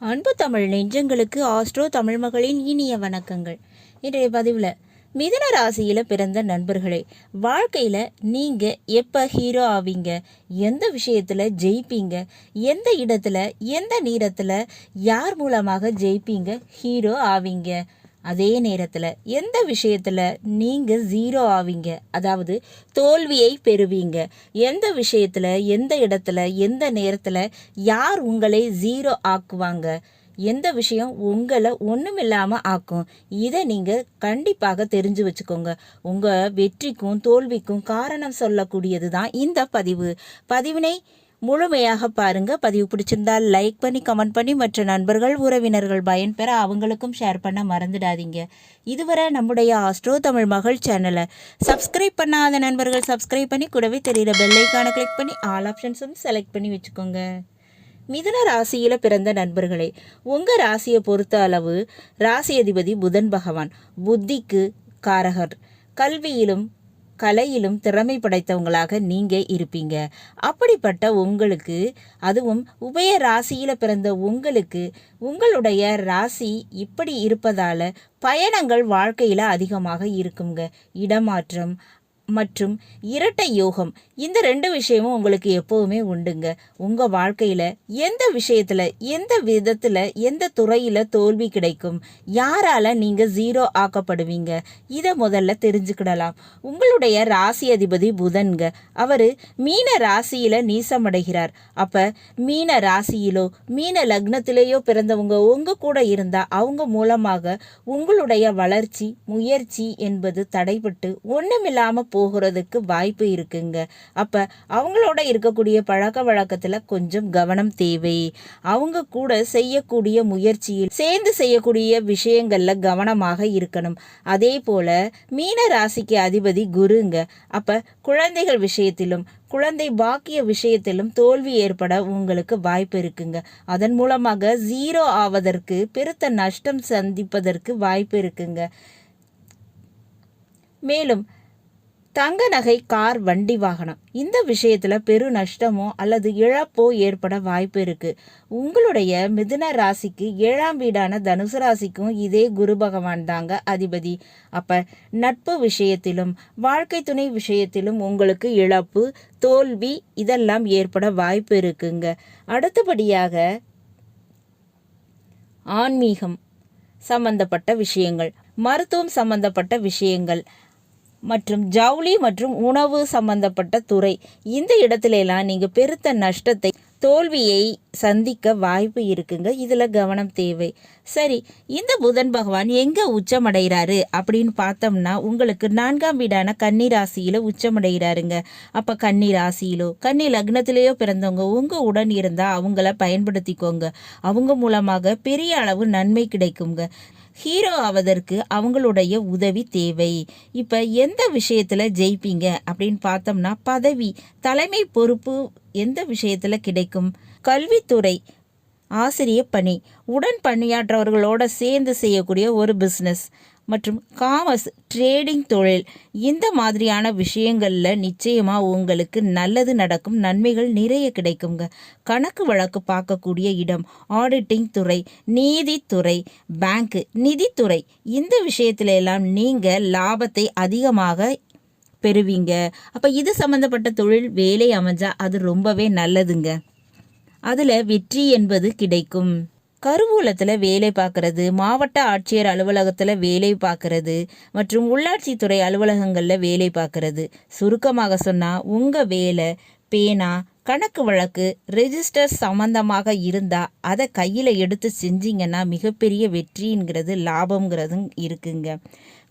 அன்பு தமிழ் நெஞ்சங்களுக்கு ஆஸ்ட்ரோ தமிழ் மகளின் இனிய வணக்கங்கள். இன்றைய பதிவில் மிதன ராசியில் பிறந்த நண்பர்களே வாழ்க்கையில் நீங்கள் எப்போ ஹீரோ ஆவீங்க? எந்த விஷயத்தில் ஜெயிப்பீங்க? எந்த இடத்துல எந்த நேரத்தில் யார் மூலமாக ஜெயிப்பீங்க? ஹீரோ ஆவீங்க. அதே நேரத்தில் எந்த விஷயத்தில் நீங்கள் ஜீரோ ஆவீங்க? அதாவது தோல்வியை பெறுவீங்க. எந்த விஷயத்தில் எந்த இடத்துல எந்த நேரத்தில் யார் உங்களை ஜீரோ ஆக்குவாங்க? எந்த விஷயம் உங்களை ஒன்றுமில்லாமல் ஆக்கும்? இதை நீங்கள் கண்டிப்பாக தெரிஞ்சு வச்சுக்கோங்க. உங்கள் வெற்றிக்கும் தோல்விக்கும் காரணம் சொல்லக்கூடியது தான் இந்த பதிவு. பதிவினை முழுமையாக பாருங்கள் பதிவு பிடிச்சிருந்தால் லைக் பண்ணி கமெண்ட் பண்ணி மற்ற நண்பர்கள் உறவினர்கள் பயன்பெற அவங்களுக்கும் ஷேர் பண்ண மறந்துடாதீங்க. இதுவரை நம்முடைய ஆஸ்ட்ரோ தமிழ் மகள் சேனலை சப்ஸ்கிரைப் பண்ணாத நண்பர்கள் சப்ஸ்கிரைப் பண்ணி கூடவே தெரியிற பெல்லைக்கான கிளிக் பண்ணி ஆல் ஆப்ஷன்ஸும் செலக்ட் பண்ணி வச்சுக்கோங்க. மிதுன ராசியில் பிறந்த நண்பர்களே உங்கள் ராசியை பொறுத்த அளவு ராசி அதிபதி புதன் பகவான் புத்திக்கு காரகர். கல்வியிலும் கலையிலும் திறமை படைத்தவங்களாக நீங்கள் இருப்பீங்க. அப்படிப்பட்ட உங்களுக்கு அதுவும் உபய ராசியில் பிறந்த உங்களுக்கு உங்களுடைய ராசி இப்படி இருப்பதால் பயணங்கள் வாழ்க்கையில் அதிகமாக இருக்குங்க. இடமாற்றம் மற்றும் இரட்டை யோகம். இந்த ரெண்டு விஷயமும் உங்களுக்கு எப்போவுமே உண்டுங்க. உங்கள் வாழ்க்கையில் எந்த விஷயத்தில் எந்த விதத்தில் எந்த துறையில் தோல்வி கிடைக்கும்? யாரால் நீங்கள் ஜீரோ ஆக்கப்படுவீங்க? இதை முதல்ல தெரிஞ்சுக்கிடலாம். உங்களுடைய ராசி அதிபதி புதன்க அவர் மீன ராசியில் நீசமடைகிறார். அப்போ மீன ராசியிலோ மீன லக்னத்திலேயோ பிறந்தவங்க உங்கள் கூட இருந்தால் அவங்க மூலமாக உங்களுடைய வளர்ச்சி முயற்சி என்பது தடைபட்டு ஒன்றுமில்லாமல் போகிறதுக்கு வாய்ப்பு இருக்குங்க. அப்போ அவங்களோட இருக்கக்கூடிய பழக்க வழக்கத்தில் கொஞ்சம் கவனம் தேவை. அவங்க கூட செய்யக்கூடிய முயற்சியில் சேர்ந்து செய்யக்கூடிய விஷயங்களில் கவனமாக இருக்கணும். அதே போல் மீன ராசிக்கு அதிபதி குருங்க. அப்போ குழந்தைகள் விஷயத்திலும் குழந்தை பாக்கிய விஷயத்திலும் தோல்வி ஏற்பட உங்களுக்கு வாய்ப்பு இருக்குங்க. அதன் மூலமாக ஜீரோ ஆவதற்கு பெருத்த நஷ்டம் சந்திப்பதற்கு வாய்ப்பு இருக்குங்க. மேலும் தங்க நகை கார் வண்டி வாகனம். இந்த விஷயத்தில் பெரு நஷ்டமோ அல்லது இழப்போ ஏற்பட வாய்ப்பு இருக்கு. உங்களுடைய மிதுன ராசிக்கு ஏழாம் வீடான தனுசு ராசிக்கும் இதே குரு பகவான் தாங்க அதிபதி. அப்ப நட்பு விஷயத்திலும் வாழ்க்கை துணை விஷயத்திலும் உங்களுக்கு இழப்பு தோல்வி இதெல்லாம் ஏற்பட வாய்ப்பு இருக்குங்க. அடுத்தபடியாக ஆன்மீகம் சம்பந்தப்பட்ட விஷயங்கள் மருத்துவம் சம்பந்தப்பட்ட விஷயங்கள் மற்றும் ஜவுளி மற்றும் உணவு சம்பந்தப்பட்ட துறை. இந்த இடத்துலலாம் நீங்கள் பெருத்த நஷ்டத்தை தோல்வியை சந்திக்க வாய்ப்பு இருக்குங்க. இதில் கவனம் தேவை. சரி இந்த புதன் பகவான் எங்கே உச்சமடைகிறாரு அப்படின்னு பார்த்தோம்னா உங்களுக்கு நான்காம் வீடான கன்னி ராசியில் உச்சமடைகிறாருங்க. அப்போ கன்னி ராசியிலோ கன்னி லக்னத்திலேயோ பிறந்தவங்க உங்கள் உடன் இருந்தால் அவங்கள பயன்படுத்திக்கோங்க. அவங்க மூலமாக பெரிய அளவு நன்மை கிடைக்குங்க. ஹீரோ ஆவதற்கு அவங்களுடைய உதவி தேவை. இப்போ எந்த விஷயத்தில் ஜெயிப்பீங்க அப்படின்னு பார்த்தோம்னா பதவி தலைமை பொறுப்பு எந்த விஷயத்தில் கிடைக்கும்? கல்வித்துறை ஆசிரிய பணி. உடன் பணியாற்றவர்களோட சேர்ந்து செய்யக்கூடிய ஒரு பிஸ்னஸ் மற்றும் காமர்ஸ் ட்ரேடிங் தொழில். இந்த மாதிரியான விஷயங்களில் நிச்சயமாக உங்களுக்கு நல்லது நடக்கும் நன்மைகள் நிறைய கிடைக்குங்க. கணக்கு வழக்கு பார்க்கக்கூடிய இடம் ஆடிட்டிங் துறை நீதித்துறை பேங்க்கு நிதித்துறை. இந்த விஷயத்துல எல்லாம் நீங்கள் லாபத்தை அதிகமாக பெறுவீங்க. அப்போ இது சம்மந்தப்பட்ட தொழில் வேலை அமைஞ்சால் அது ரொம்பவே நல்லதுங்க. அதில் வெற்றி என்பது கிடைக்கும். கருவூலத்தில் வேலை பார்க்கறது மாவட்ட ஆட்சியர் அலுவலகத்தில் வேலை பார்க்கறது மற்றும் உள்ளாட்சித்துறை அலுவலகங்களில் வேலை பார்க்கறது. சுருக்கமாக சொன்னால் உங்கள் வேலை பேனா கணக்கு வழக்கு ரெஜிஸ்டர் சம்மந்தமாக இருந்தால் அதை கையில் எடுத்து செஞ்சிங்கன்னா மிகப்பெரிய வெற்றிங்கிறது லாபங்கிறதும் இருக்குங்க.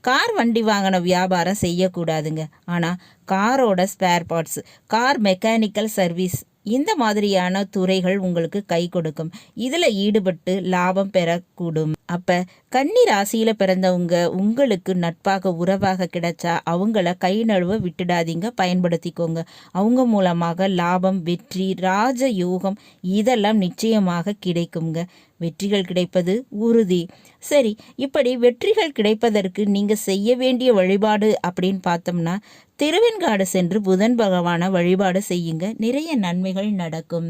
கார் வண்டி வாங்கின வியாபாரம் செய்யக்கூடாதுங்க. ஆனால் காரோட spare parts car mechanical service இந்த மாதிரியான துறைகள் உங்களுக்கு கை கொடுக்கும். இதில் ஈடுபட்டு லாபம் பெறக்கூடும். அப்போ கன்னி ராசியில் பிறந்தவங்க உங்களுக்கு நட்பாக உறவாக கிடைச்சா அவங்கள கை நழுவ விட்டுடாதீங்க பயன்படுத்திக்கோங்க. அவங்க மூலமாக லாபம் வெற்றி ராஜ யோகம் இதெல்லாம் நிச்சயமாக கிடைக்குங்க. வெற்றிகள் கிடைப்பது உறுதி. சரி இப்படி வெற்றிகள் கிடைப்பதற்கு நீங்கள் செய்ய வேண்டிய வழிபாடு அப்படின்னு பார்த்தோம்னா திருவெண்காடு சென்று புதன் பகவானை வழிபாடு செய்யுங்க. நிறைய நன்மைகள் நடக்கும்.